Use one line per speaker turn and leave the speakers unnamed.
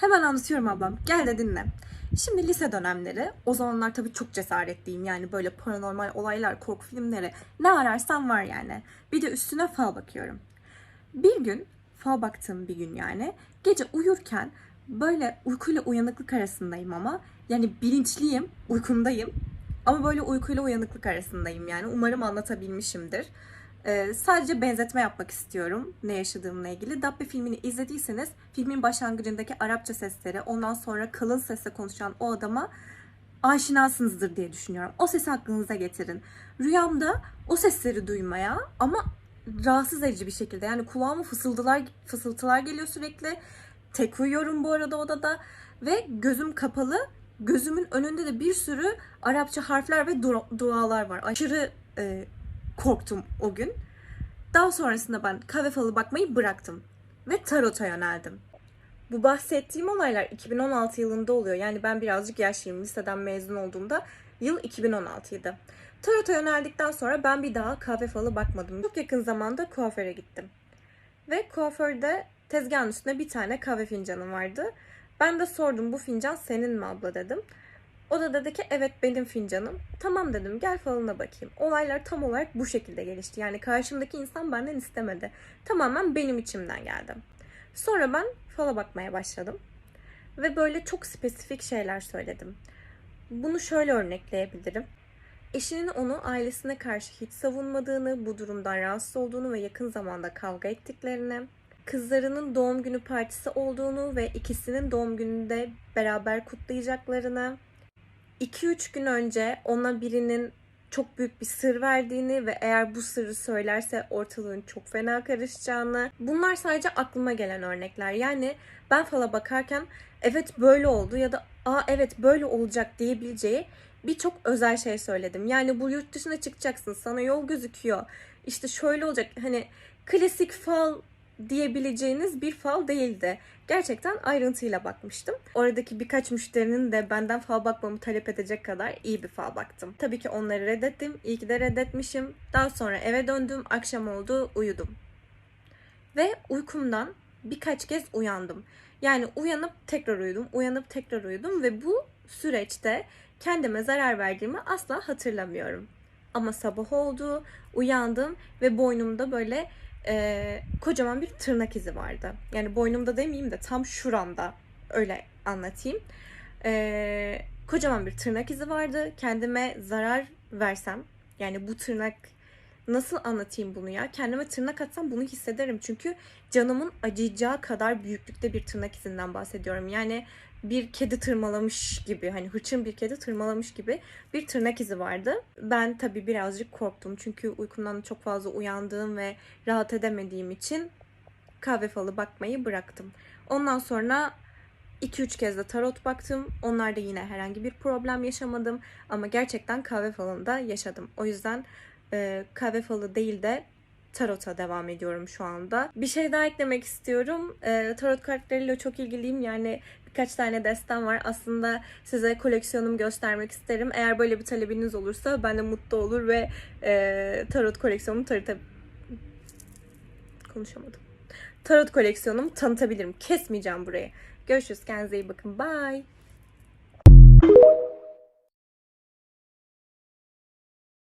Hemen anlatıyorum ablam. Gel de dinle. Şimdi lise dönemleri, o zamanlar tabii çok cesaretliyim. Yani böyle paranormal olaylar, korku filmleri ne ararsan var yani. Bir de üstüne fal bakıyorum. Bir gün, fal baktığım bir gün yani, gece uyurken böyle uykuyla uyanıklık arasındayım ama yani bilinçliyim, uykumdayım. Ama böyle uykuyla uyanıklık arasındayım yani. Umarım anlatabilmişimdir. Ee, sadece benzetme yapmak istiyorum ne yaşadığımla ilgili. Dabbe filmini izlediyseniz filmin başlangıcındaki Arapça sesleri ondan sonra kalın sesle konuşan o adama aşinasınızdır diye düşünüyorum. O sesi aklınıza getirin. Rüyamda o sesleri duymaya ama rahatsız edici bir şekilde yani kulağıma fısıldılar, fısıltılar geliyor sürekli. Tek uyuyorum bu arada odada ve gözüm kapalı. Gözümün önünde de bir sürü Arapça harfler ve dua- dualar var. Aşırı e, korktum o gün. Daha sonrasında ben kahve falı bakmayı bıraktım ve tarota yöneldim. Bu bahsettiğim olaylar 2016 yılında oluyor. Yani ben birazcık yaşlıyım. Liseden mezun olduğumda yıl 2016'ydı. Tarota yöneldikten sonra ben bir daha kahve falı bakmadım. Çok yakın zamanda kuaföre gittim. Ve kuaförde tezgahın üstünde bir tane kahve fincanı vardı. Ben de sordum bu fincan senin mi abla dedim. O da dedi ki evet benim fincanım. Tamam dedim gel falına bakayım. Olaylar tam olarak bu şekilde gelişti. Yani karşımdaki insan benden istemedi. Tamamen benim içimden geldi. Sonra ben fala bakmaya başladım. Ve böyle çok spesifik şeyler söyledim. Bunu şöyle örnekleyebilirim. Eşinin onu ailesine karşı hiç savunmadığını, bu durumdan rahatsız olduğunu ve yakın zamanda kavga ettiklerini, kızlarının doğum günü partisi olduğunu ve ikisinin doğum gününde beraber kutlayacaklarını, 2-3 gün önce ona birinin çok büyük bir sır verdiğini ve eğer bu sırrı söylerse ortalığın çok fena karışacağını. Bunlar sadece aklıma gelen örnekler. Yani ben fala bakarken evet böyle oldu ya da aa evet böyle olacak diyebileceği birçok özel şey söyledim. Yani bu yurt dışına çıkacaksın sana yol gözüküyor. İşte şöyle olacak hani klasik fal diyebileceğiniz bir fal değildi. Gerçekten ayrıntıyla bakmıştım. Oradaki birkaç müşterinin de benden fal bakmamı talep edecek kadar iyi bir fal baktım. Tabii ki onları reddettim. İyi ki de reddetmişim. Daha sonra eve döndüm. Akşam oldu. Uyudum. Ve uykumdan birkaç kez uyandım. Yani uyanıp tekrar uyudum, uyanıp tekrar uyudum ve bu süreçte kendime zarar verdiğimi asla hatırlamıyorum. Ama sabah oldu, uyandım ve boynumda böyle e, kocaman bir tırnak izi vardı. Yani boynumda demeyeyim de tam şuramda öyle anlatayım. E, kocaman bir tırnak izi vardı. Kendime zarar versem yani bu tırnak nasıl anlatayım bunu ya? Kendime tırnak atsam bunu hissederim. Çünkü canımın acıyacağı kadar büyüklükte bir tırnak izinden bahsediyorum. Yani bir kedi tırmalamış gibi hani hırçın bir kedi tırmalamış gibi bir tırnak izi vardı. Ben tabii birazcık korktum. Çünkü uykumdan çok fazla uyandığım ve rahat edemediğim için kahve falı bakmayı bıraktım. Ondan sonra 2-3 kez de tarot baktım. Onlarda yine herhangi bir problem yaşamadım. Ama gerçekten kahve falında yaşadım. O yüzden e, kahve falı değil de tarota devam ediyorum şu anda. Bir şey daha eklemek istiyorum. E, tarot kartlarıyla çok ilgiliyim. Yani birkaç tane destem var. Aslında size koleksiyonumu göstermek isterim. Eğer böyle bir talebiniz olursa ben de mutlu olur ve e, tarot koleksiyonumu tarıta... Konuşamadım. Tarot koleksiyonumu tanıtabilirim. Kesmeyeceğim burayı. Görüşürüz. Kendinize iyi bakın. Bye.